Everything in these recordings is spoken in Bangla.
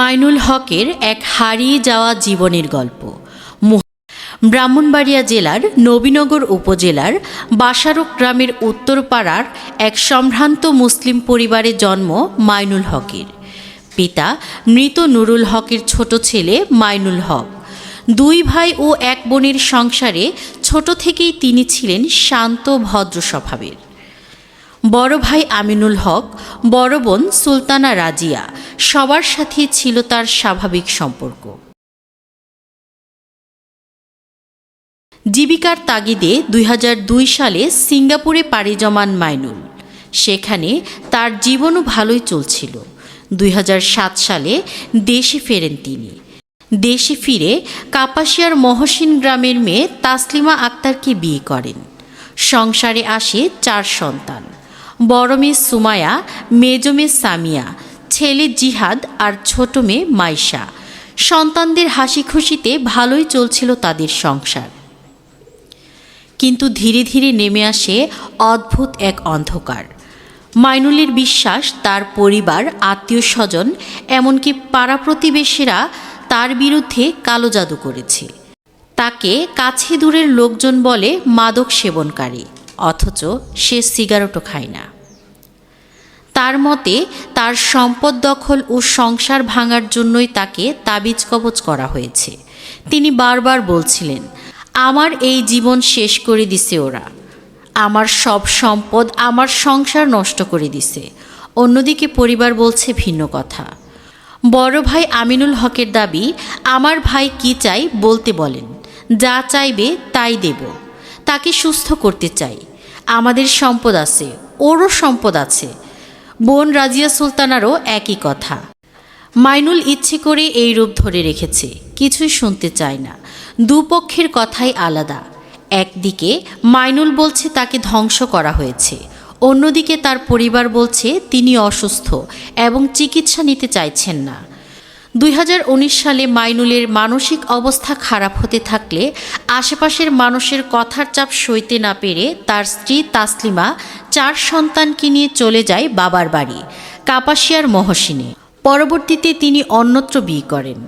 মাইনুল হকের এক হারিয়ে যাওয়া জীবনের গল্প। ব্রাহ্মণবাড়িয়া জেলার নবীনগর উপজেলার বাসারক গ্রামের উত্তরপাড়ার এক সম্ভ্রান্ত মুসলিম পরিবারে জন্ম মাইনুল হকের। পিতা মৃত নুরুল হকের ছোট ছেলে মাইনুল হক। দুই ভাই ও এক বোনের সংসারে ছোট থেকেই তিনি ছিলেন শান্ত ভদ্র স্বভাবের বড় ভাই আমিনুল হক, বড় বোন সুলতানা রাজিয়া, সবার সাথে ছিল তার স্বাভাবিক সম্পর্ক। জীবিকার তাগিদে দুই হাজার দুই সালে সিঙ্গাপুরে পাড়ি জমান মাইনুল। সেখানে তার জীবনও ভালোই চলছিল। দুই হাজার সাত সালে দেশে ফেরেন তিনি। দেশে ফিরে কাপাসিয়ার মহসিন গ্রামের মেয়ে তাসলিমা আক্তারকে বিয়ে করেন। সংসারে আসে চার সন্তান। বড় মেয়ে সুমায়া মেজ মেয়ে সামিয়া, ছেলে জিহাদ আর ছোট মেয়ে মাইশা। সন্তানদের হাসি খুশিতে ভালোই চলছিল তাদের সংসার। কিন্তু ধীরে ধীরে নেমে আসে অদ্ভুত এক অন্ধকার। মাইনুলের বিশ্বাস, তার পরিবার, আত্মীয় স্বজন, এমনকি পাড়া প্রতিবেশীরা তার বিরুদ্ধে কালো জাদু করেছে। তাকে কাছে দূরের লোকজন বলে মাদক সেবনকারী। অথচ সে সিগারেটও খায় না। তার মতে, তার সম্পদ দখল ও সংসার ভাঙার জন্যই তাকে তাবিজ কবচ করা হয়েছে। তিনি বারবার বলছিলেন, আমার এই জীবন শেষ করে দিছে ওরা। আমার সব সম্পদ আমার সংসার নষ্ট করে দিছে। অন্যদিকে পরিবার বলছে ভিন্ন কথা। বড় ভাই আমিনুল হকের দাবি, আমার ভাই কি চাই বলতে বলেন। যা চাইবে তাই দেব। তাকে সুস্থ করতে চাই। আমাদের সম্পদ আছে, ওরও সম্পদ আছে। বোন রাজিয়া সুলতানারও একই কথা। মাইনুল ইচ্ছে করে এই রূপ ধরে রেখেছে, কিছুই শুনতে চায় না। দুপক্ষের কথাই আলাদা। একদিকে মাইনুল বলছে তাকে ধ্বংস করা হয়েছে, অন্যদিকে তার পরিবার বলছে তিনি অসুস্থ এবং চিকিৎসা নিতে চাইছেন না। দুই হাজার উনিশ সালে মাইনুলের মানসিক অবস্থা খারাপ হতে থাকলে আশেপাশের মানুষের কথার চাপ সইতে না পেরে তার স্ত্রী তাসলিমা চার সন্তানকে নিয়ে চলে যায় বাবার বাড়ি, কাপাসিয়ার মহসিনে। পরবর্তীতে তিনি অন্যত্র বিয়ে করেন।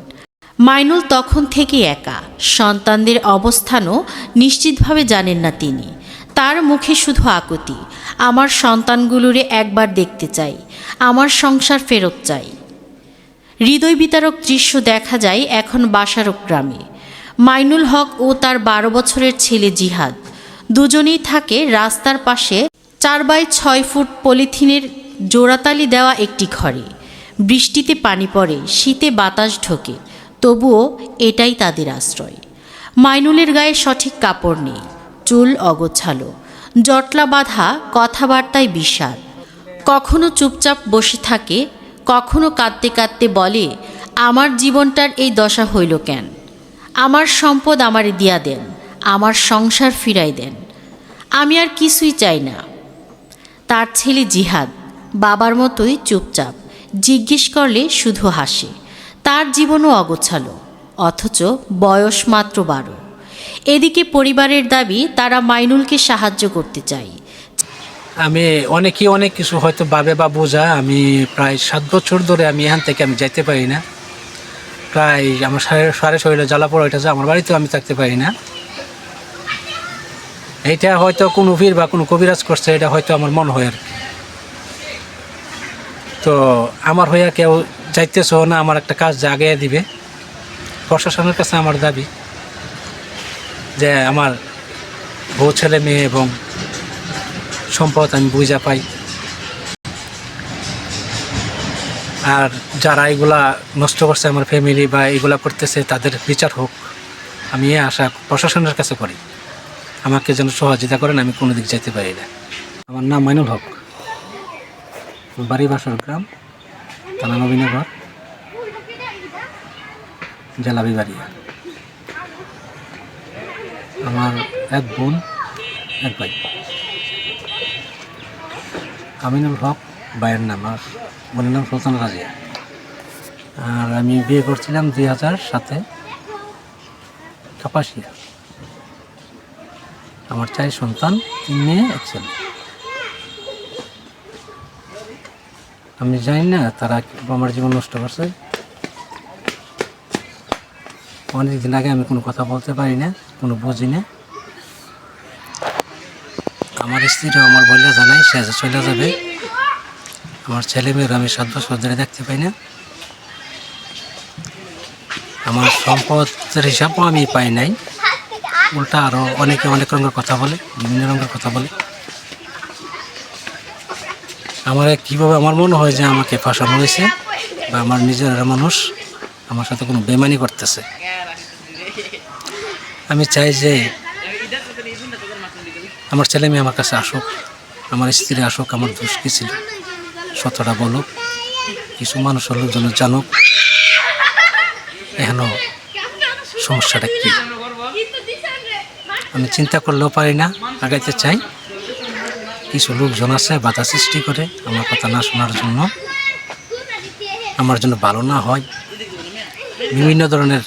মাইনুল তখন থেকে একা। সন্তানদের অবস্থানও নিশ্চিতভাবে জানেন না তিনি। তার মুখে শুধু আকুতি, আমার সন্তানগুলোরে একবার দেখতে চাই, আমার সংসার ফেরত চাই। হৃদয় বিতারক দৃশ্য দেখা যায় এখন বাসারক গ্রামে। মাইনুল হক ও তার বারো বছরের ছেলে জিহাদ। দুজনেই থাকে রাস্তার পাশে চার বাই ছয় ফুট পলিথিনের জোড়াতালি দেওয়া একটি ঘরে। বৃষ্টিতে পানি পড়ে, শীতে বাতাস ঢোকে, তবুও এটাই তাদের আশ্রয়। মাইনুলের গায়ে সঠিক কাপড় নেই, চুল অগোছালো, জটলা বাঁধা, কথাবার্তায় বিষাদ। কখনো চুপচাপ বসে থাকে কখনো কাঁদতে কাঁদতে বলে, আমার জীবনটার এই দশা হইল কেন? আমার সম্পদ আমারে দিয়া দেন, আমার সংসার ফিরাই দেন। আমি আর কিছুই চাই না। তার ছেলে জিহাদ বাবার মতোই চুপচাপ, জিজ্ঞেস করলে শুধু হাসে, তার জীবনও অগোছালো, অথচ বয়স মাত্র বারো। এদিকে পরিবারের দাবি, তারা মাইনুলকে সাহায্য করতে চায় আমি অনেকেই অনেক কিছু হয়তো ভাবে বা বোঝা। আমি প্রায় সাত বছর ধরে আমি এখান থেকে আমি যাইতে পারি না। প্রায় আমার সারে সারে শরীরে জ্বালা পড়া হইতেছে আমার বাড়িতেও আমি থাকতে পারি না। এইটা হয়তো কোনো পীর বা কোনো কবিরাজ করছে, এটা হয়তো আমার মন হয় আর। তো আমার হইয়া কেউ যাইতেছ না, আমার একটা কাজ জাগিয়ে দিবে। প্রশাসনের কাছে আমার দাবি যে আমার বউ, ছেলে, মেয়ে এবং সম্পদ আমি বুঝা পাই। আর যারা এগুলা নষ্ট করছে আমার ফ্যামিলি বা এগুলা করতেছে, তাদের বিচার হোক। আমি এই আশা প্রশাসনের কাছে করি। আমাকে যেন সহযোগিতা করেন, আমি কোনো দিক যেতে পারি না। আমার নাম মাইনুল হক। বাড়ি বাসর গ্রাম, থানা নবীনগর, জেলা বিবাড়িয়া। আমার এক বোন, এক ভাই। আমিনুল হক ভাইয়ের নাম, আর বোনের নাম সুলতান রাজিয়া। আর আমি বিয়ে করছিলাম দুই হাজার সাতে কাপাসিয়া। আমার চাই সন্তান, তিন মেয়ে, এক ছেলে। আমি জানি না তারা আমার জীবন নষ্ট করছে। অনেক দিন আগে আমি কোনো কথা বলতে পারি না, কোনো বুঝি না। আমার স্ত্রীও আমার বললে জানাই সে চলে যাবে। আমার ছেলে মেয়ের আমি সাত বছর ধরে দেখতে পাই না। আমার সম্পদের হিসাবও আমি পাই নাই। উল্টা আরও অনেকে অনেক রঙের কথা বলে, বিভিন্ন রঙের কথা বলে। আমার কীভাবে আমার মনে হয় যে আমাকে ফাঁসানো হয়েছে বা আমার নিজের মানুষ আমার সাথে কোনো বেমানি করতেছে। আমি চাই যে আমার ছেলে মেয়ে আমার কাছে আসুক, আমার স্ত্রী আসুক, আমার দোষ কী ছিল? সতটা বলুক, কিছু মানুষের লোকজন জানুক এখনও সমস্যাটা কী? আমি চিন্তা করলেও পারি না, আগাইতে চাই। কিছু লোকজন আছে, বাধা সৃষ্টি করে আমার কথা না শোনার জন্য, আমার জন্য ভালো না হয়। বিভিন্ন ধরনের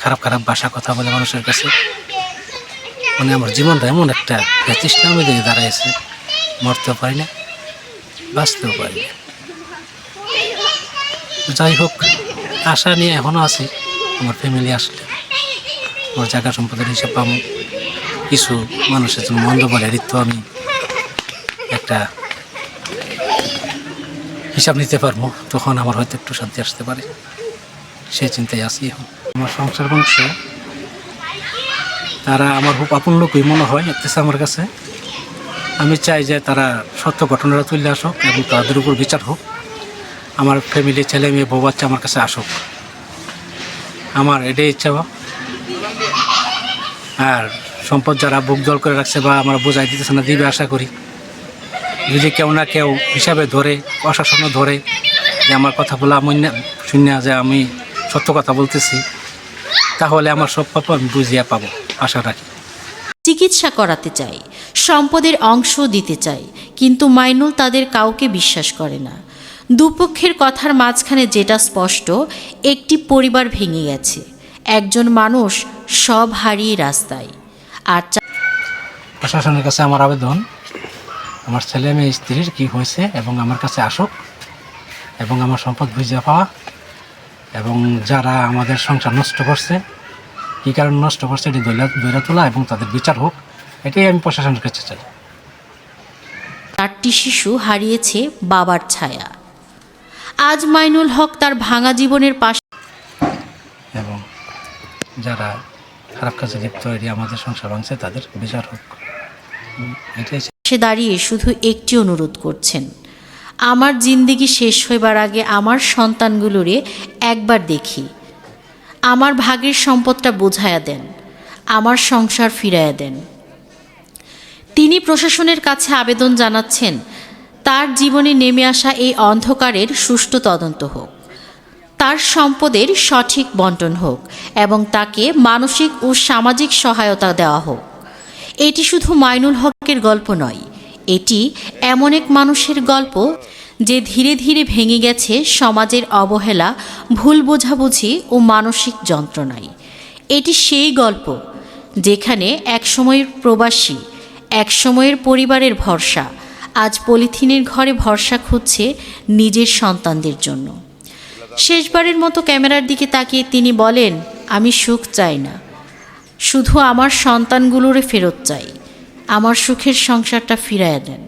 খারাপ খারাপ ভাষা কথা বলে মানুষের কাছে মানে আমার জীবনটা এমন একটা ব্যতিষ্ণামী দিকে দাঁড়াইছে। মরতেও পারি না বাঁচতেও পারি না যাই হোক, আশা নিয়ে এখনও আছি, আমার ফ্যামিলি আসলে। আমার জায়গা সম্পদের হিসাব পাবো। কিছু মানুষের জন্য মন্দ বলে ঋতু আমি একটা হিসাব নিতে পারব, তখন আমার হয়তো একটু শান্তি আসতে পারে। সেই চিন্তায় আছি এখন। আমার সংসার বংশে তারা আমার খুব আপন লোকই মনে হয় লাগতেছে আমার কাছে। আমি চাই যে তারা সত্য ঘটনাটা তুলে আসুক এবং তাদের উপর বিচার হোক। আমার ফ্যামিলি ছেলে মেয়ে, বউ বাচ্চা আমার কাছে আসুক। আমার এটাই ইচ্ছা। আর সম্পদ যারা বুক জল করে রাখছে বা আমরা বোঝাই দিতেছে না, দিবে আশা করি। যদি কেউ না কেউ হিসাবে ধরে, প্রশাসনও ধরে যে আমার কথা বলা মন্য, শূন্য যে আমি সত্য কথা বলতেছি, তাহলে আমার সব পাপ আমি বুঝিয়া পাবো। আশা রাখি। চিকিৎসা করাতে চাই সম্পদের অংশ দিতে চাই কিন্তু মাইনুল তাদের কাউকে বিশ্বাস করে না। দুপক্ষের কথার মাঝখানে যেটা স্পষ্ট একটি পরিবার ভেঙে গেছে। একজন মানুষ সব হারিয়ে রাস্তায়। আর প্রশাসনের কাছে আমার আবেদন আমার ছেলে মেয়ে স্ত্রীর কী হয়েছে এবং আমার কাছে আসুক এবং আমার সম্পদ বুঝিয়ে পাওয়া এবং যারা আমাদের সংসার নষ্ট করছে কী কারণে নষ্ট করছে এটি দৈরা দৈরা তোলা এবং তাদের বিচার হোক এটাই আমি প্রশাসনের কাছে চাই। চারটি শিশু হারিয়েছে বাবার ছায়া। আজ মাইনুল হক তার ভাঙা জীবনের পাশে এবং যারা খারাপ কাজে লিপ্ত এটি আমাদের সংসার ভাঙছে তাদের বিচার হোক। এটাই সে দাঁড়িয়ে শুধু একটি অনুরোধ করছেন আমার জিন্দিগি শেষ হইবার আগে আমার সন্তানগুলোরে একবার দেখি। আমার ভাগের সম্পদটা বোঝায়া দেন, আমার সংসার ফিরাইয়া দেন। তিনি প্রশাসনের কাছে আবেদন জানাচ্ছেন, তার জীবনে নেমে আসা এই অন্ধকারের সুষ্ঠু তদন্ত হোক, তার সম্পদের সঠিক বন্টন হোক এবং তাকে মানসিক ও সামাজিক সহায়তা দেওয়া হোক। এটি শুধু মাইনুল হকের গল্প নয়, এটি এমন এক মানুষের গল্প যে ধীরে ধীরে ভেঙে গেছে সমাজের অবহেলা, ভুল বোঝাবুঝি ও মানসিক যন্ত্রণায় এটি সেই গল্প যেখানে একসময়ের প্রবাসী, একসময়ের পরিবারের ভরসা, আজ পলিথিনের ঘরে ভরসা খুঁজছে নিজের সন্তানদের জন্য। শেষবারের মতো ক্যামেরার দিকে তাকিয়ে তিনি বলেন, আমি সুখ চাই না। শুধু আমার সন্তানগুলোরে ফেরত চাই। আমার সুখের সংসারটা ফিরাইয়া দেন।